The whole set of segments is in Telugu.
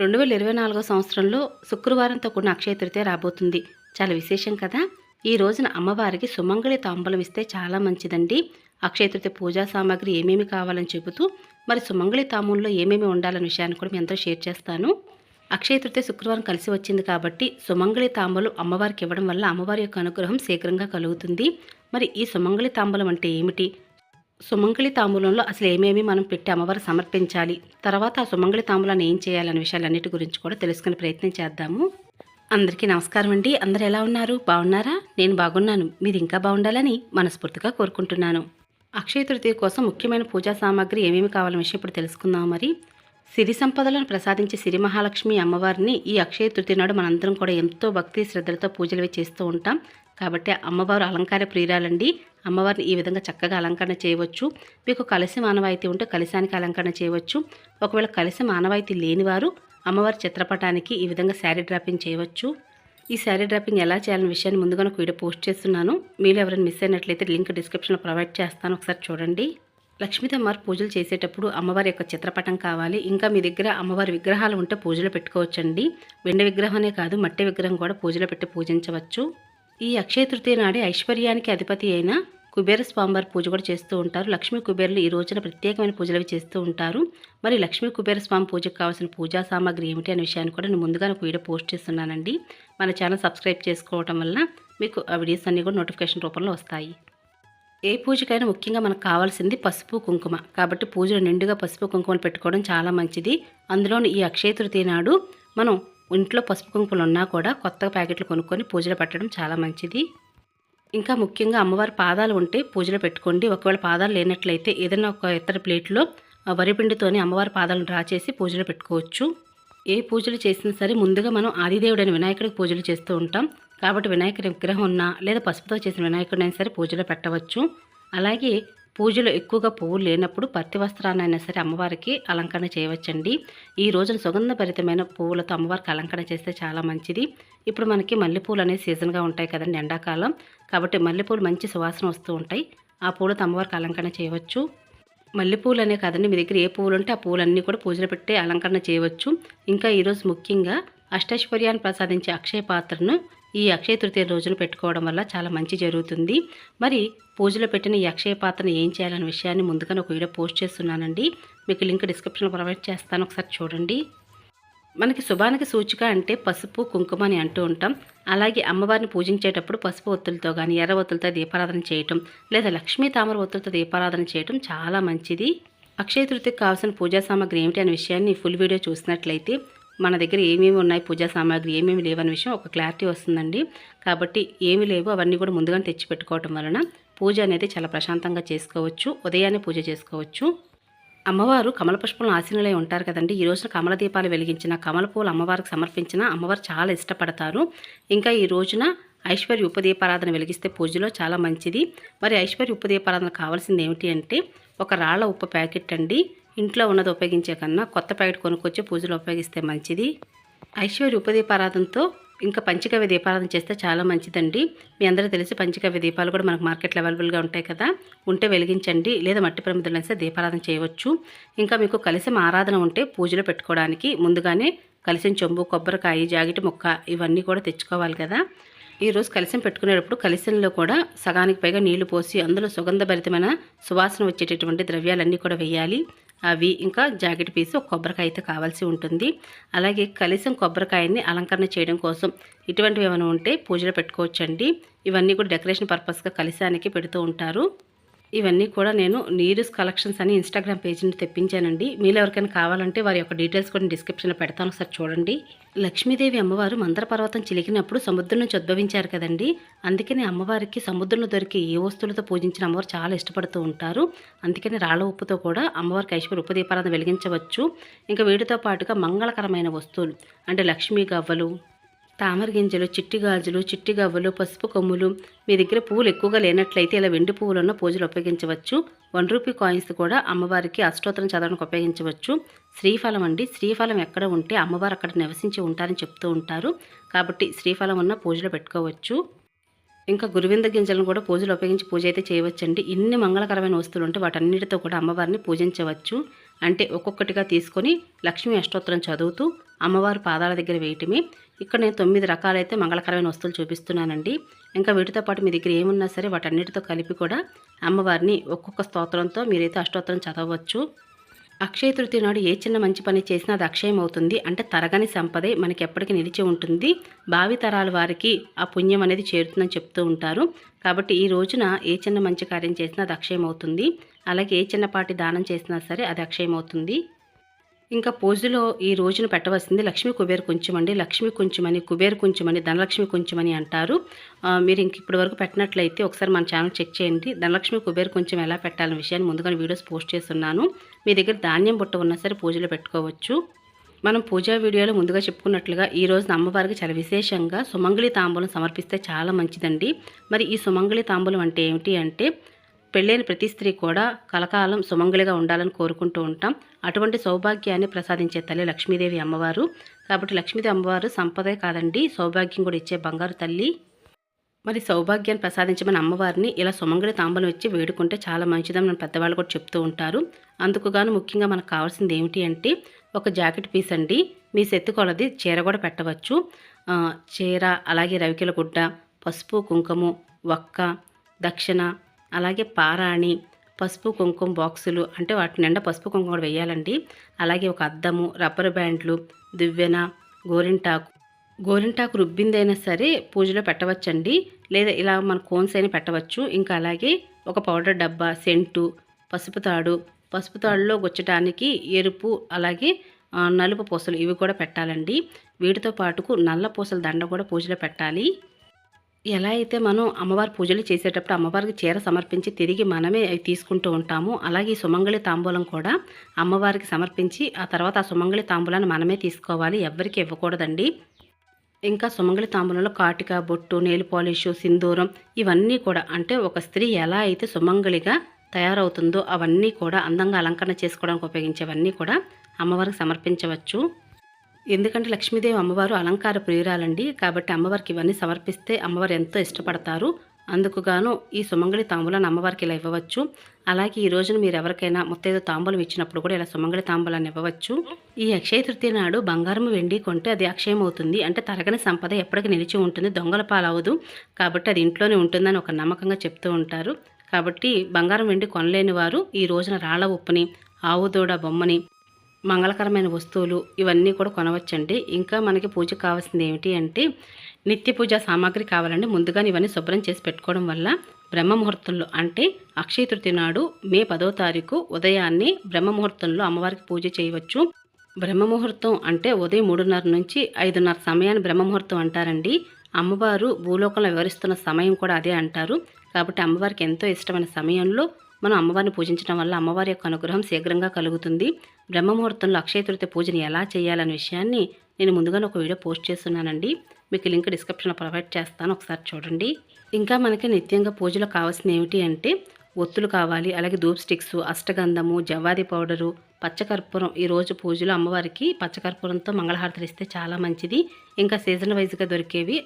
రెండు వేల ఇరవై నాలుగో సంవత్సరంలో శుక్రవారంతో కూడిన అక్షయ తృతీయ రాబోతుంది. చాలా విశేషం కదా? ఈ రోజున అమ్మవారికి సుమంగళి తాంబూలం ఇస్తే చాలా మంచిదండి. అక్షయ తృతీయ పూజా సామాగ్రి ఏమేమి కావాలని చెబుతూ మరి సుమంగళి తాంబూలంలో ఏమేమి ఉండాలనే విషయాన్ని కూడా మీ అందరూ షేర్ చేస్తాను. అక్షయ తృతీయ శుక్రవారం కలిసి వచ్చింది కాబట్టి సుమంగళి తాంబూలం అమ్మవారికి ఇవ్వడం వల్ల అమ్మవారి యొక్క అనుగ్రహం శీఘ్రంగా కలుగుతుంది. మరి ఈ సుమంగళి తాంబూలం అంటే ఏమిటి? సుమంగళి తాంబూలంలో అసలు ఏమేమి మనం పెట్టి అమ్మవారు సమర్పించాలి? తర్వాత ఆ సుమంగళి తాంబూలాన్ని ఏం చేయాలనే విషయాలన్నిటి గురించి కూడా తెలుసుకునే ప్రయత్నం చేద్దాము. అందరికీ నమస్కారం అండి. అందరు ఎలా ఉన్నారు? బాగున్నారా? నేను బాగున్నాను. మీరు ఇంకా బాగుండాలని మనస్ఫూర్తిగా కోరుకుంటున్నాను. అక్షయ తృతీయ కోసం ముఖ్యమైన పూజా సామాగ్రి ఏమేమి కావాలనే విషయం ఇప్పుడు తెలుసుకుందాం మరి? సిరి సంపదలను ప్రసాదించే సిరి మహాలక్ష్మి అమ్మవారిని ఈ అక్షయ తృతీయ నాడు మనందరం కూడా ఎంతో భక్తి శ్రద్ధలతో పూజలు చేస్తూ ఉంటాం. కాబట్టి అమ్మవారు అలంకార ప్రియురాలండి. అమ్మవారిని ఈ విధంగా చక్కగా అలంకరణ చేయవచ్చు. మీకు కలిసి మానవాయితీ ఉంటే కలిశానికి అలంకరణ చేయవచ్చు. ఒకవేళ కలిసి మానవాయితీ లేనివారు అమ్మవారి చిత్రపటానికి ఈ విధంగా శారీ డ్రాపింగ్ చేయవచ్చు. ఈ శారీ డ్రాపింగ్ ఎలా చేయాలనే విషయాన్ని ముందుగా ఒక వీడియో పోస్ట్ చేస్తున్నాను. మీరు ఎవరైనా మిస్ అయినట్లయితే లింక్ డిస్క్రిప్షన్లో ప్రొవైడ్ చేస్తాను. ఒకసారి చూడండి. లక్ష్మీదమ్మవారు పూజలు చేసేటప్పుడు అమ్మవారి యొక్క చిత్రపటం కావాలి. ఇంకా మీ దగ్గర అమ్మవారి విగ్రహాలు ఉంటే పూజలు పెట్టుకోవచ్చండి. వెండి విగ్రహమే కాదు మట్టి విగ్రహం కూడా పూజలో పెట్టి పూజించవచ్చు. ఈ అక్షయ తృతీయ నాడే ఐశ్వర్యానికి అధిపతి అయిన కుబేర స్వామివారి పూజ కూడా చేస్తూ ఉంటారు. లక్ష్మీ కుబేరులు ఈ రోజున ప్రత్యేకమైన పూజలు అవి చేస్తూ ఉంటారు. మరి లక్ష్మీ కుబేర స్వామి పూజకు కావాల్సిన పూజా సామాగ్రి ఏమిటి అనే విషయాన్ని కూడా నేను ముందుగా ఒక వీడియో పోస్ట్ చేస్తున్నానండి. మన ఛానల్ సబ్స్క్రైబ్ చేసుకోవటం వల్ల మీకు ఆ వీడియోస్ అన్నీ కూడా నోటిఫికేషన్ రూపంలో వస్తాయి. ఏ పూజకైనా ముఖ్యంగా మనకు కావాల్సింది పసుపు కుంకుమ. కాబట్టి పూజలో నిండుగా పసుపు కుంకుమలు పెట్టుకోవడం చాలా మంచిది. అందులోని ఈ అక్షయ తృతీయ నాడు మనం ఇంట్లో పసుపు కుంకుమలు ఉన్నా కూడా కొత్త ప్యాకెట్లు కొనుక్కొని పూజలో పెట్టడం చాలా మంచిది. ఇంకా ముఖ్యంగా అమ్మవారి పాదాలు ఉంటే పూజలో పెట్టుకోండి. ఒకవేళ పాదాలు లేనట్లయితే ఏదైనా ఒక ఇతర ప్లేట్లో వరిపిండితోని అమ్మవారి పాదాలను డ్రా చేసి పూజలో పెట్టుకోవచ్చు. ఏ పూజలు చేసినా సరే ముందుగా మనం ఆదిదేవుడైన వినాయకుడికి పూజలు చేస్తూ ఉంటాం. కాబట్టి వినాయకుడి విగ్రహం ఉన్నా లేదా పసుపుతో చేసిన వినాయకుడైనా సరే పూజలో పెట్టవచ్చు. అలాగే పూజలో ఎక్కువగా పువ్వులు లేనప్పుడు పత్తి వస్త్రాన్నైనా సరే అమ్మవారికి అలంకరణ చేయవచ్చండి. ఈ రోజున సుగంధభరితమైన పువ్వులతో అమ్మవారికి అలంకరణ చేస్తే చాలా మంచిది. ఇప్పుడు మనకి మల్లెపూలు అనేది సీజన్గా ఉంటాయి కదండి ఎండాకాలం. కాబట్టి మల్లెపూలు మంచి సువాసన వస్తూ ఉంటాయి. ఆ పూలతో అమ్మవారికి అలంకరణ చేయవచ్చు. మల్లెపూలు అనే కాదండి మీ దగ్గర ఏ పువ్వులు ఉంటే ఆ పూలన్నీ కూడా పూజలు పెట్టి అలంకరణ చేయవచ్చు. ఇంకా ఈరోజు ముఖ్యంగా అష్టైశ్వర్యాన్ని ప్రసాదించే అక్షయ పాత్రను ఈ అక్షయ తృతీయ రోజున పెట్టుకోవడం వల్ల చాలా మంచి జరుగుతుంది. మరి పూజలో పెట్టిన ఈ అక్షయ పాత్రను ఏం చేయాలనే విషయాన్ని ముందుగానే ఒక వీడియో పోస్ట్ చేస్తున్నానండి. మీకు లింక్ డిస్క్రిప్షన్లో ప్రొవైడ్ చేస్తాను. ఒకసారి చూడండి. మనకి శుభానికి సూచిక అంటే పసుపు కుంకుమ అని అంటూ ఉంటాం. అలాగే అమ్మవారిని పూజించేటప్పుడు పసుపు ఒత్తులతో కానీ ఎర్ర ఒత్తులతో దీపారాధన చేయటం లేదా లక్ష్మీ తామర ఒత్తులతో దీపారాధన చేయటం చాలా మంచిది. అక్షయ తృతీయకు కావాల్సిన పూజా సామాగ్రి ఏమిటి అనే విషయాన్ని ఫుల్ వీడియో చూసినట్లయితే మన దగ్గర ఏమేమి ఉన్నాయి పూజా సామాగ్రి ఏమేమి లేవనే విషయం ఒక క్లారిటీ వస్తుందండి. కాబట్టి ఏమి లేవో అవన్నీ కూడా ముందుగానే తెచ్చి పెట్టుకోవటం వలన పూజ అనేది చాలా ప్రశాంతంగా చేసుకోవచ్చు ఉదయాన్నే పూజ చేసుకోవచ్చు. అమ్మవారు కమల పుష్పంలో ఆశీనులై ఉంటారు కదండి. ఈ రోజున కమల దీపాలు వెలిగించిన కమల పూలు అమ్మవారికి సమర్పించిన అమ్మవారు చాలా ఇష్టపడతారు. ఇంకా ఈ రోజున ఐశ్వర్య ఉపదీపారాధన వెలిగిస్తే పూజలో చాలా మంచిది. మరి ఐశ్వర్య ఉపదీపారాధన కావాల్సింది ఏమిటి అంటే ఒక రాళ్ళ ఉప్పు ప్యాకెట్ అండి. ఇంట్లో ఉన్నది ఉపయోగించే కన్నా కొత్త ప్యాకెట్ కొనుక్కొచ్చి పూజలో ఉపయోగిస్తే మంచిది. ఐశ్వర్య ఉపదీపారాధనతో ఇంకా పంచగవ్య దీపారాధన చేస్తే చాలా మంచిదండి. మీ అందరూ తెలిసి పంచగవ్య దీపాలు కూడా మనకు మార్కెట్లో అవైలబుల్గా ఉంటాయి కదా. ఉంటే వెలిగించండి లేదా మట్టి ప్రమిదలు దీపారాధన చేయవచ్చు. ఇంకా మీకు కలిసి ఆరాధన ఉంటే పూజలో పెట్టుకోవడానికి ముందుగానే కలిసిన చెంబు కొబ్బరికాయ జాగిటి ముక్క ఇవన్నీ కూడా తెచ్చుకోవాలి కదా. ఈరోజు కలిసం పెట్టుకునేటప్పుడు కలిసంలో కూడా సగానికి పైగా నీళ్ళు పోసి అందులో సుగంధభరితమైన సువాసన వచ్చేటటువంటి ద్రవ్యాలన్నీ కూడా వేయాలి. అవి ఇంకా జాకెట్ పీస్ ఒక కొబ్బరికాయ అయితే కావాల్సి ఉంటుంది. అలాగే కలిసం కొబ్బరికాయని అలంకరణ చేయడం కోసం ఇటువంటివి ఏమైనా ఉంటే పూజలో పెట్టుకోవచ్చండి. ఇవన్నీ కూడా డెకరేషన్ పర్పస్గా కలిసానికి పెడుతూ ఉంటారు. ఇవన్నీ కూడా నేను నీరుస్ కలెక్షన్స్ అని ఇన్స్టాగ్రామ్ పేజీని తెప్పించానండి. మీరు ఎవరికైనా కావాలంటే వారి యొక్క డీటెయిల్స్ కూడా డిస్క్రిప్షన్లో పెడతాను. ఒకసారి చూడండి. లక్ష్మీదేవి అమ్మవారు మందర పర్వతం చిలికినప్పుడు సముద్రం నుంచి ఉద్భవించారు కదండి. అందుకని అమ్మవారికి సముద్రంలో దొరికే ఏ వస్తువులతో పూజించిన అమ్మవారు చాలా ఇష్టపడుతూ ఉంటారు. అందుకని రాళ్ళ ఉప్పుతో కూడా అమ్మవారికి ఐశ్వర్య ఉపదీపారాధన వెలిగించవచ్చు. ఇంకా వీటితో పాటుగా మంగళకరమైన వస్తువులు అంటే లక్ష్మీ గవ్వలు తామర గింజలు చిట్టి గాజులు చిట్టి గవ్వలు పసుపు కొమ్ములు మీ దగ్గర పువ్వులు ఎక్కువగా లేనట్లయితే ఇలా వెండి పువ్వులున్న పూజలు ఉపయోగించవచ్చు. వన్ రూపీ కాయిన్స్ కూడా అమ్మవారికి అష్టోత్తరం చదవడానికి ఉపయోగించవచ్చు. శ్రీఫలం అండి. శ్రీఫలం ఎక్కడ ఉంటే అమ్మవారు అక్కడ నివసించి ఉంటారని చెప్తూ ఉంటారు. కాబట్టి శ్రీఫలం ఉన్న పూజలు పెట్టుకోవచ్చు. ఇంకా గురువింద గింజలను కూడా పూజలు ఉపయోగించి పూజ అయితే చేయవచ్చండి. ఇన్ని మంగళకరమైన వస్తువులు ఉంటే వాటన్నిటితో కూడా అమ్మవారిని పూజించవచ్చు. అంటే ఒక్కొక్కటిగా తీసుకొని లక్ష్మీ అష్టోత్తరం చదువుతూ అమ్మవారి పాదాల దగ్గర వేయటమే. ఇక్కడ నేను తొమ్మిది రకాలైతే మంగళకరమైన వస్తువులు చూపిస్తున్నానండి. ఇంకా వీటితో పాటు మీ దగ్గర ఏమున్నా సరే వాటన్నిటితో కలిపి కూడా అమ్మవారిని ఒక్కొక్క స్తోత్రంతో మీరైతే అష్టోత్తరం చదవచ్చు. అక్షయ తృతీయ నాడు ఏ చిన్న మంచి పని చేసినా అది అక్షయం అవుతుంది. అంటే తరగని సంపదే మనకి ఎప్పటికీ నిలిచి ఉంటుంది. భావి తరాల వారికి ఆ పుణ్యం అనేది చేరుతుందని చెప్తూ ఉంటారు. కాబట్టి ఈ రోజున ఏ చిన్న మంచి కార్యం చేసినా అది అక్షయం అవుతుంది. అలాగే ఏ చిన్నపాటి దానం చేసినా సరే అది అక్షయం అవుతుంది. ఇంకా పూజలో ఈ రోజున పెట్టవలసింది లక్ష్మీ కుబేర్ కొంచెం అండి. లక్ష్మీ కొంచెమని కుబేర్ కొంచెమని ధనలక్ష్మి కొంచెమని అంటారు. మీరు ఇంక ఇప్పటి వరకు పెట్టినట్లయితే ఒకసారి మన ఛానల్ చెక్ చేయండి. ధనలక్ష్మి కుబేర్ కొంచెం ఎలా పెట్టాలనే విషయాన్ని ముందుగానే వీడియోస్ పోస్ట్ చేస్తున్నాను. మీ దగ్గర ధాన్యం బుట్ట ఉన్నా సరే పూజలో పెట్టుకోవచ్చు. మనం పూజా వీడియోలో ముందుగా చెప్పుకున్నట్లుగా ఈ రోజున అమ్మవారికి చాలా విశేషంగా సుమంగళి తాంబూలం సమర్పిస్తే చాలా మంచిదండి. మరి ఈ సుమంగళి తాంబూలం అంటే ఏమిటి అంటే పెళ్ళైన ప్రతి స్త్రీ కూడా కలకాలం సుమంగళిగా ఉండాలని కోరుకుంటూ ఉంటాం. అటువంటి సౌభాగ్యాన్ని ప్రసాదించే తల్లి లక్ష్మీదేవి అమ్మవారు. కాబట్టి లక్ష్మీదేవి అమ్మవారు సంపదే కాదండి సౌభాగ్యం కూడా ఇచ్చే బంగారు తల్లి. మరి సౌభాగ్యాన్ని ప్రసాదించమని అమ్మవారిని ఇలా సుమంగళి తాంబూలం ఇచ్చి వేడుకుంటే చాలా మంచిదని మన పెద్దవాళ్ళు కూడా చెప్తూ ఉంటారు. అందుకు గాను ముఖ్యంగా మనకు కావాల్సింది ఏమిటి అంటే ఒక జాకెట్ పీస్ అండి. మీ సెత్తు కొలది చీర కూడా పెట్టవచ్చు. చీర అలాగే రవికెల గుడ్డ పసుపు కుంకుమ వక్క దక్షిణ అలాగే పారాణి పసుపు కుంకుమ బాక్సులు అంటే వాటి నిండా పసుపు కుంకుమ కూడా వేయాలండి. అలాగే ఒక అద్దము రబ్బర్ బ్యాండ్లు దువ్వెన గోరింటాకు. గోరింటాకు రుబ్బిందైనా సరే పూజలో పెట్టవచ్చండి. లేదా ఇలా మన కోన్స్ అయినా పెట్టవచ్చు. ఇంకా అలాగే ఒక పౌడర్ డబ్బా సెంటు పసుపు తాడు. పసుపు తాడులో గుచ్చటానికి ఎరుపు అలాగే నలుపు పూసలు ఇవి కూడా పెట్టాలండి. వీటితో పాటుకు నల్ల పూసల దండ కూడా పూజలో పెట్టాలి. ఎలా అయితే మనం అమ్మవారి పూజలు చేసేటప్పుడు అమ్మవారికి చీర సమర్పించి తిరిగి మనమే అవి తీసుకుంటూ ఉంటాము అలాగే ఈ సుమంగళి తాంబూలం కూడా అమ్మవారికి సమర్పించి ఆ తర్వాత ఆ సుమంగళి తాంబూలాన్ని మనమే తీసుకోవాలి ఎవ్వరికి ఇవ్వకూడదండి. ఇంకా సుమంగళి తాంబూలంలో కాటిక బొట్టు నెయిల్ పాలిష్ సింధూరం ఇవన్నీ కూడా అంటే ఒక స్త్రీ ఎలా అయితే సుమంగళిగా తయారవుతుందో అవన్నీ కూడా అందంగా అలంకరణ చేసుకోవడానికి ఉపయోగించేవన్నీ కూడా అమ్మవారికి సమర్పించవచ్చు. ఎందుకంటే లక్ష్మీదేవి అమ్మవారు అలంకార ప్రియురాలండి. కాబట్టి అమ్మవారికి ఇవన్నీ సమర్పిస్తే అమ్మవారు ఎంతో ఇష్టపడతారు. అందుకు గాను ఈ సుమంగళి తాంబూలాన్ని అమ్మవారికి ఇలా ఇవ్వవచ్చు. అలాగే ఈ రోజున మీరు ఎవరికైనా ముత్తైదు తాంబూలం ఇచ్చినప్పుడు కూడా ఇలా సుమంగళి తాంబూలాన్ని ఇవ్వవచ్చు. ఈ అక్షయ తృతీయ నాడు బంగారం వెండి కొంటే అది అక్షయం అవుతుంది అంటే తరగని సంపద ఎప్పటికీ నిలిచి ఉంటుంది. దొంగల పాలవదు. కాబట్టి అది ఇంట్లోనే ఉంటుందని ఒక నమ్మకంగా చెప్తూ ఉంటారు. కాబట్టి బంగారం వెండి కొనలేని వారు ఈ రోజున రాళ్ళ ఉప్పుని ఆవు దూడ బొమ్మని మంగళకరమైన వస్తువులు ఇవన్నీ కూడా కొనవచ్చండి. ఇంకా మనకి పూజకు కావాల్సింది ఏమిటి అంటే నిత్య పూజ సామాగ్రి కావాలండి. ముందుగానే ఇవన్నీ శుభ్రం చేసి పెట్టుకోవడం వల్ల బ్రహ్మముహూర్తంలో అంటే అక్షయ తృతీయ నాడు మే పదో తారీఖు ఉదయాన్నే బ్రహ్మ ముహూర్తంలో అమ్మవారికి పూజ చేయవచ్చు. బ్రహ్మ ముహూర్తం అంటే ఉదయం మూడున్నర నుంచి ఐదున్నర సమయాన్ని బ్రహ్మ ముహూర్తం అంటారండి. అమ్మవారు భూలోకంలో వివరిస్తున్న సమయం కూడా అదే అంటారు. కాబట్టి అమ్మవారికి ఎంతో ఇష్టమైన సమయంలో మనం అమ్మవారిని పూజించడం వల్ల అమ్మవారి యొక్క అనుగ్రహం శీఘ్రంగా కలుగుతుంది. బ్రహ్మముహూర్తంలో అక్షయ తృతీయ పూజని ఎలా చేయాలనే విషయాన్ని నేను ముందుగానే ఒక వీడియో పోస్ట్ చేస్తున్నానండి. మీకు లింక్ డిస్క్రిప్షన్లో ప్రొవైడ్ చేస్తాను ఒకసారి చూడండి. ఇంకా మనకి నిత్యంగా పూజలో కావాల్సిన ఏమిటి అంటే ఒత్తులు కావాలి అలాగే ధూప్ స్టిక్స్ అష్టగంధము జవ్వాది పౌడరు పచ్చకర్పూరం. ఈ రోజు పూజలో అమ్మవారికి పచ్చకర్పూరంతో మంగళహారతులు ఇస్తే చాలా మంచిది. ఇంకా సీజన్ వైజ్గా దొరికేవి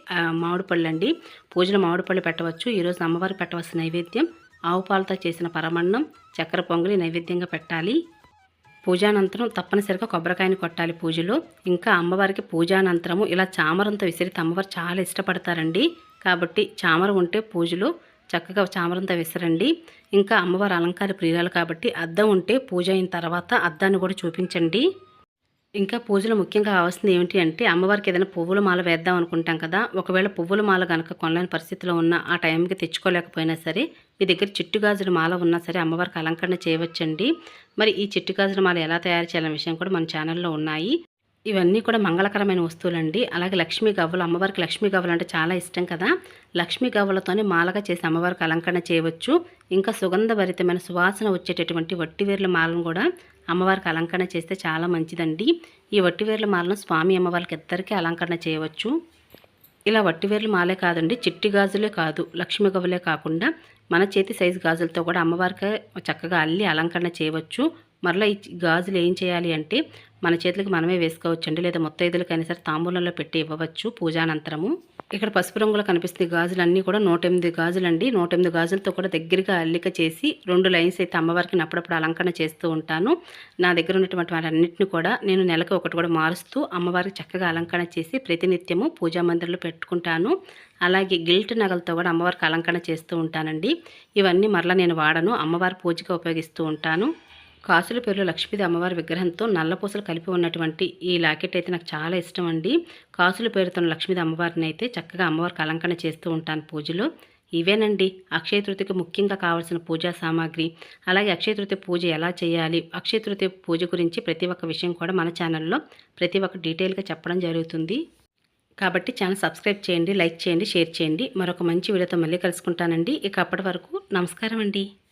మామిడి పళ్ళు అండి పూజలో మామిడి పళ్ళు పెట్టవచ్చు. ఈరోజు అమ్మవారికి పెట్టవలసిన నైవేద్యం ఆవు పాలతో చేసిన పరమన్నం చక్కెర పొంగలి నైవేద్యంగా పెట్టాలి. పూజానంతరం తప్పనిసరిగా కొబ్బరికాయని కొట్టాలి పూజలో. ఇంకా అమ్మవారికి పూజానంతరము ఇలా చామరంతో విసిరితే అమ్మవారు చాలా ఇష్టపడతారండి. కాబట్టి చామరం ఉంటే పూజలో చక్కగా చామరంతో విసరండి. ఇంకా అమ్మవారు అలంకార ప్రియురాలు కాబట్టి అద్దం ఉంటే పూజ అయిన తర్వాత అద్దాన్ని కూడా చూపించండి. ఇంకా పూజలో ముఖ్యంగా కావాల్సింది ఏమిటి అంటే అమ్మవారికి ఏదైనా పువ్వుల మాల వేద్దాం అనుకుంటాం కదా ఒకవేళ పువ్వుల మాల కనుక కొనలేని పరిస్థితిలో ఉన్న ఆ టైంకి తెచ్చుకోలేకపోయినా సరే మీ దగ్గర చిట్టు గాజుల మాల ఉన్నా సరే అమ్మవారికి అలంకరణ చేయవచ్చండి. మరి ఈ చిట్టు గాజుల మాల ఎలా తయారు చేయాలనే విషయం కూడా మన ఛానల్లో ఉన్నాయి. ఇవన్నీ కూడా మంగళకరమైన వస్తువులండి. అలాగే లక్ష్మీ గవ్వలు అమ్మవారికి లక్ష్మీ గవ్వలు అంటే చాలా ఇష్టం కదా. లక్ష్మీ గవ్వలతోనే మాలగా చేసి అమ్మవారికి అలంకరణ చేయవచ్చు. ఇంకా సుగంధభరితమైన సువాసన వచ్చేటటువంటి వట్టివేర్ల మాలను కూడా అమ్మవారికి అలంకరణ చేస్తే చాలా మంచిదండి. ఈ వట్టివేర్ల మాలను స్వామి అమ్మవారికి ఇద్దరికీ అలంకరణ చేయవచ్చు. ఇలా వట్టివేర్లు మాలే కాదండి చిట్టి గాజులే కాదు లక్ష్మీ గవ్వలే కాకుండా మన చేతి సైజు గాజులతో కూడా అమ్మవారికి చక్కగా అల్లి అలంకరణ చేయవచ్చు. మరలా ఈ గాజులు ఏం చేయాలి అంటే మన చేతులకు మనమే వేసుకోవచ్చు అండి లేదా ముత్తైదులకైనా సరే తాంబూలంలో పెట్టి ఇవ్వవచ్చు పూజానంతరము. ఇక్కడ పసుపు రంగులో కనిపిస్తున్న గాజులన్నీ కూడా నూట ఎనిమిది గాజులండి. నూట ఎనిమిది గాజులతో కూడా దగ్గరగా అల్లిక చేసి రెండు లైన్స్ అయితే అమ్మవారికి అప్పుడప్పుడు అలంకరణ చేస్తూ ఉంటాను. నా దగ్గర ఉన్నటువంటి వాటన్నిటిని కూడా నేను నెలకు ఒకటి కూడా మారుస్తూ అమ్మవారికి చక్కగా అలంకరణ చేసి ప్రతినిత్యము పూజా మందిరంలో పెట్టుకుంటాను. అలాగే గిల్ట్ నగలతో కూడా అమ్మవారికి అలంకరణ చేస్తూ ఉంటానండి. ఇవన్నీ మరలా నేను వాడను. అమ్మవారి పూజగా ఉపయోగిస్తూ ఉంటాను. కాసుల పేరులో లక్ష్మీదేవి అమ్మవారి విగ్రహంతో నల్లపూసలు కలిపి ఉన్నటువంటి ఈ లాకెట్ అయితే నాకు చాలా ఇష్టం అండి. కాసుల పేరుతో ఉన్న లక్ష్మీదేవి అమ్మవారిని అయితే చక్కగా అమ్మవారికి అలంకరణ చేస్తూ ఉంటాను పూజలో. ఇవేనండి. అక్షయ తృతికి ముఖ్యంగా కావాల్సిన పూజా సామాగ్రి అలాగే అక్షయ తృతి పూజ ఎలా చేయాలి అక్షయ తృతి పూజ గురించి ప్రతి ఒక్క విషయం కూడా మన ఛానల్లో ప్రతి ఒక్క డీటెయిల్గా చెప్పడం జరుగుతుంది. కాబట్టి ఛానల్ సబ్స్క్రైబ్ చేయండి లైక్ చేయండి షేర్ చేయండి. మరొక మంచి వీడియోతో మళ్ళీ కలుసుకుంటానండి. ఇక అప్పటి వరకు నమస్కారం అండి.